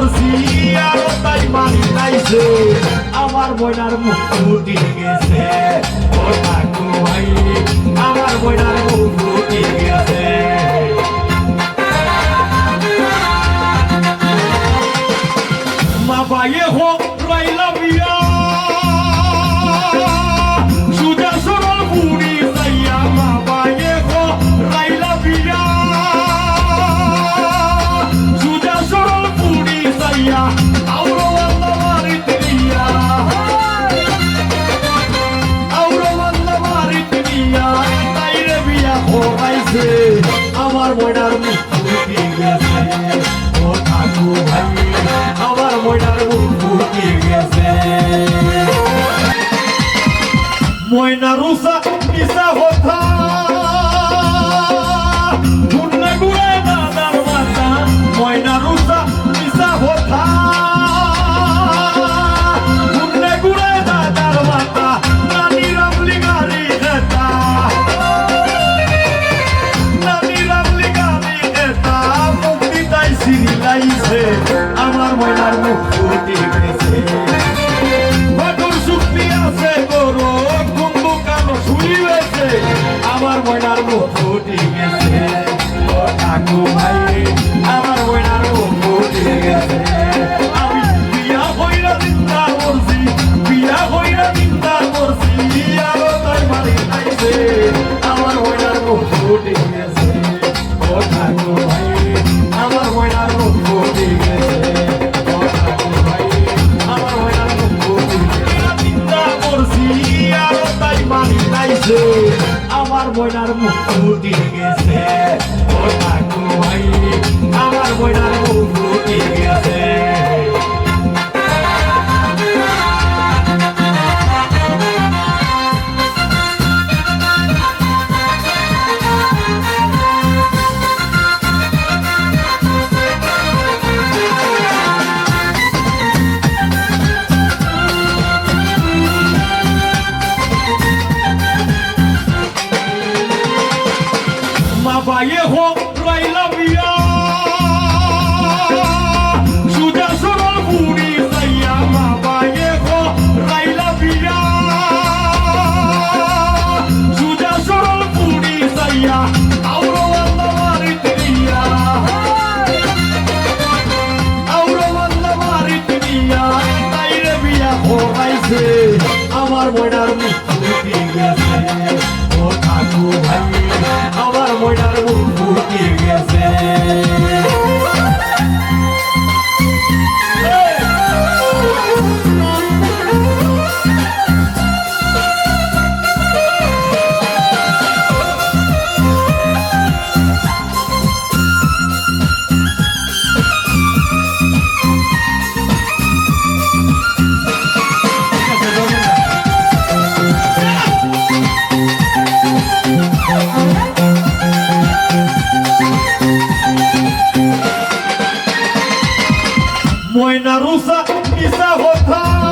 করছি আর তাই মানি খাইছে আমার বয়নার মুখ মুটি গেছে। আমার বয়নার ফুটে গেছে ময়না রুসা পিসা হতা আমার মুখ ফুটি বেছে বাটুর শুক্তি আছে, গরু কুম্বু কানো শুনি বেছে আমার ময়নার মুখ ফুটি গেছে ও ঠাকুর ভাই গেছে। আমার বইটার বউ ফুটি গেছে। বাবা ইয়ে হোক রইলাম Moina rusa, misa hotar.